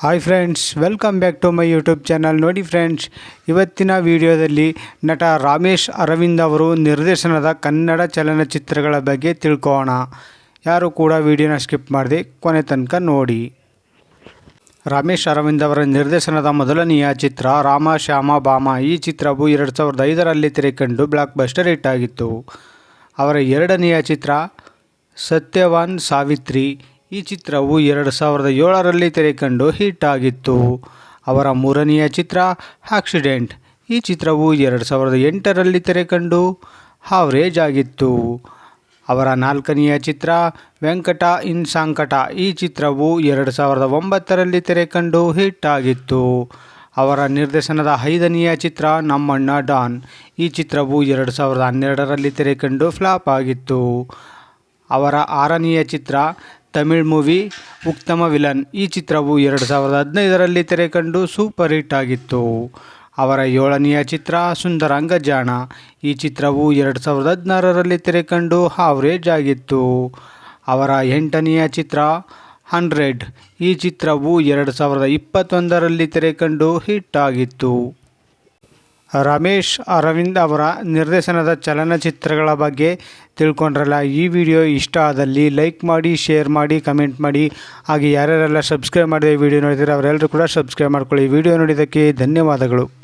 Hi friends welcome back to my YouTube channel ನೋಡಿ friends ಇವತ್ತಿನ ವಿಡಿಯೋದಲ್ಲಿ ನಟ ರಾಮೇಶ್ ಅರವಿಂದ್ ಅವರು ನಿರ್ದೇಶನದ ಕನ್ನಡ ಚಲನಚಿತ್ರಗಳ ಬಗ್ಗೆ ತಿಳ್ಕೋಣ ಯಾರು ಕೂಡ ವಿಡಿಯೋನ ಸ್ಕಿಪ್ ಮಾಡದೆ ಕೊನೆ ತನಕ ನೋಡಿ. ರಾಮೇಶ್ ಅರವಿಂದ್ ಅವರ ನಿರ್ದೇಶನದ ಮೊದಲನೆಯ ಚಿತ್ರ ರಾಮ, ಶ್ಯಾಮ ಬಾಮ ಈ ಚಿತ್ರವು ಎರಡು ಸಾವಿರದ ಐದರಲ್ಲಿ ತೆರೆಕಂಡು ಬ್ಲಾಕ್ ಬಸ್ಟರ್ ಹಿಟ್ ಆಗಿತ್ತು. ಅವರ ಎರಡನೆಯ ಚಿತ್ರ ಸತ್ಯವಾನ್ ಸಾವಿತ್ರಿ ಈ ಚಿತ್ರವು ಎರಡು ಸಾವಿರದ ಏಳರಲ್ಲಿ ತೆರೆಕಂಡು ಹಿಟ್ ಆಗಿತ್ತು. ಅವರ ಮೂರನೆಯ ಚಿತ್ರ, ಆಕ್ಸಿಡೆಂಟ್. ಈ ಚಿತ್ರವು ಎರಡು ಸಾವಿರದ ಎಂಟರಲ್ಲಿ ತೆರೆಕಂಡು ಹಾವ್ರೇಜ್ ಆಗಿತ್ತು. ಅವರ ನಾಲ್ಕನೆಯ ಚಿತ್ರ, ವೆಂಕಟ ಇನ್ ಸಾಂಕಟ. ಈ ಚಿತ್ರವು ಎರಡು ಸಾವಿರದ ಒಂಬತ್ತರಲ್ಲಿ ತೆರೆಕಂಡು ಹಿಟ್ ಆಗಿತ್ತು. ಅವರ ನಿರ್ದೇಶನದ ಐದನೆಯ ಚಿತ್ರ, ನಮ್ಮಣ್ಣ ಡಾನ್. ಈ ಚಿತ್ರವು ಎರಡು ಸಾವಿರದ ಹನ್ನೆರಡರಲ್ಲಿ ತೆರೆಕಂಡು ಫ್ಲಾಪ್ ಆಗಿತ್ತು. ಅವರ ಆರನೆಯ ಚಿತ್ರ ತಮಿಳ್ ಮೂವಿ ಉತ್ತಮ ವಿಲನ್. ಈ ಚಿತ್ರವು ಎರಡು ಸಾವಿರದ ಹದಿನೈದರಲ್ಲಿ ತೆರೆಕಂಡು ಸೂಪರ್ ಹಿಟ್ ಆಗಿತ್ತು. ಅವರ ಏಳನೆಯ ಚಿತ್ರ ಸುಂದರಾಂಗ ಜಾಣ ಈ ಚಿತ್ರವು ಎರಡು ಸಾವಿರದ ಹದಿನಾರರಲ್ಲಿ ತೆರೆಕಂಡು ಹಾವ್ರೇಜ್ ಆಗಿತ್ತು. ಅವರ ಎಂಟನೆಯ ಚಿತ್ರ ಹಂಡ್ರೆಡ್ ಈ ಚಿತ್ರವು ಎರಡು ಸಾವಿರದ ಇಪ್ಪತ್ತೊಂದರಲ್ಲಿ ತೆರೆಕಂಡು ಹಿಟ್ ಆಗಿತ್ತು. ರಮೇಶ್ ಅರವಿಂದ್ ಅವರ ನಿರ್ದೇಶನದ ಚಲನಚಿತ್ರಗಳ ಬಗ್ಗೆ ತಿಳ್ಕೊಂಡ್ರಲ್ಲ, ಈ ವಿಡಿಯೋ ಇಷ್ಟ ಆದಲ್ಲಿ ಲೈಕ್ ಮಾಡಿ, ಶೇರ್ ಮಾಡಿ, ಕಮೆಂಟ್ ಮಾಡಿ, ಹಾಗೆ ಯಾರ್ಯಾರೆಲ್ಲ ಸಬ್ಸ್ಕ್ರೈಬ್ ಮಾಡಿದೆ ವಿಡಿಯೋ ನೋಡಿದರೆ ಅವರೆಲ್ಲರೂ ಕೂಡ ಸಬ್ಸ್ಕ್ರೈಬ್ ಮಾಡ್ಕೊಳ್ಳಿ. ವಿಡಿಯೋ ನೋಡಿದ್ದಕ್ಕೆ ಧನ್ಯವಾದಗಳು.